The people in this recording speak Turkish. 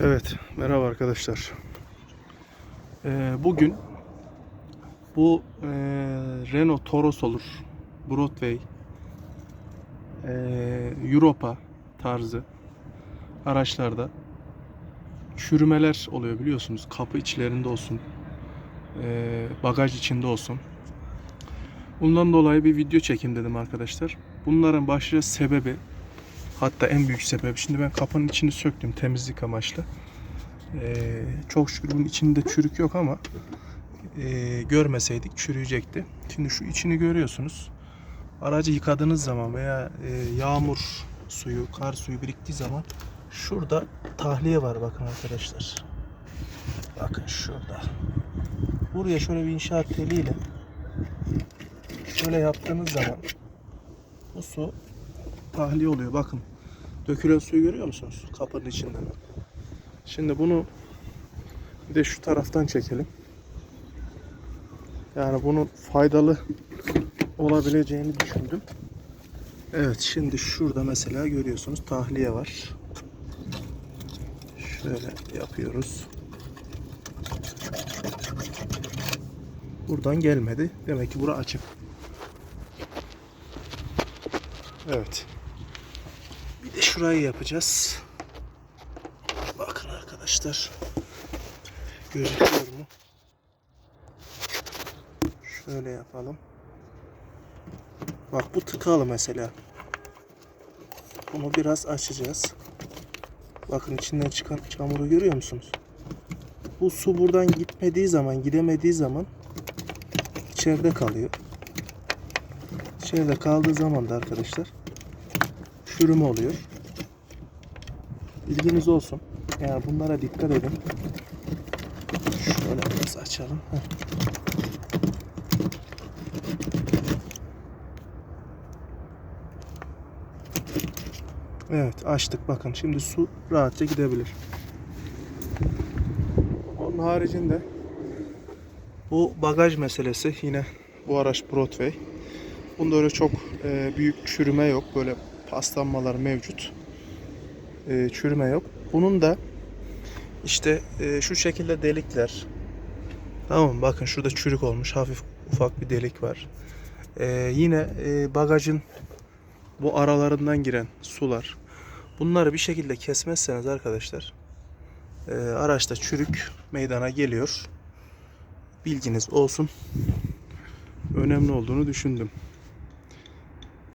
Evet, merhaba arkadaşlar. Ee, bugün bu e, Renault Toros olur, Broadway, e, Europa tarzı araçlarda çürümeler oluyor biliyorsunuz. Kapı içlerinde olsun, e, bagaj içinde olsun. Bundan dolayı bir video çekeyim dedim arkadaşlar. Bunların başlıca sebebi Hatta en büyük sebep. Şimdi ben kapının içini söktüm temizlik amaçlı. Ee, çok şükür bunun içinde çürük yok ama e, görmeseydik çürüyecekti. Şimdi şu içini görüyorsunuz. Aracı yıkadığınız zaman veya e, yağmur suyu, kar suyu biriktiği zaman şurada tahliye var bakın arkadaşlar. Bakın şurada. Buraya şöyle bir inşaat teliyle şöyle yaptığınız zaman bu su tahliye oluyor. Bakın. Dökülen suyu görüyor musunuz? Kapının içinden. Şimdi bunu bir de şu taraftan çekelim. Yani bunun faydalı olabileceğini düşündüm. Evet şimdi şurada mesela görüyorsunuz tahliye var. Şöyle yapıyoruz. Buradan gelmedi. Demek ki bura açık. Evet. Bir de şurayı yapacağız. Bakın arkadaşlar. Gözüküyor mu? Şöyle yapalım. Bak bu tıkalı mesela. Bunu biraz açacağız. Bakın içinden çıkan çamuru görüyor musunuz? Bu su buradan gitmediği zaman, gidemediği zaman içeride kalıyor. İçeride kaldığı zaman da arkadaşlar çürüme oluyor. Bilginiz olsun. Yani bunlara dikkat edin. Şöyle biraz açalım. Heh. Evet açtık bakın şimdi su rahatça gidebilir. Onun haricinde bu bagaj meselesi yine bu araç Broadway. Bunda öyle çok e, büyük çürüme yok. Böyle paslanmalar mevcut. E, çürüme yok. Bunun da işte e, şu şekilde delikler. Tamam bakın şurada çürük olmuş. Hafif ufak bir delik var. E, yine e, bagajın bu aralarından giren sular. Bunları bir şekilde kesmezseniz arkadaşlar e, araçta çürük meydana geliyor. Bilginiz olsun. Önemli olduğunu düşündüm.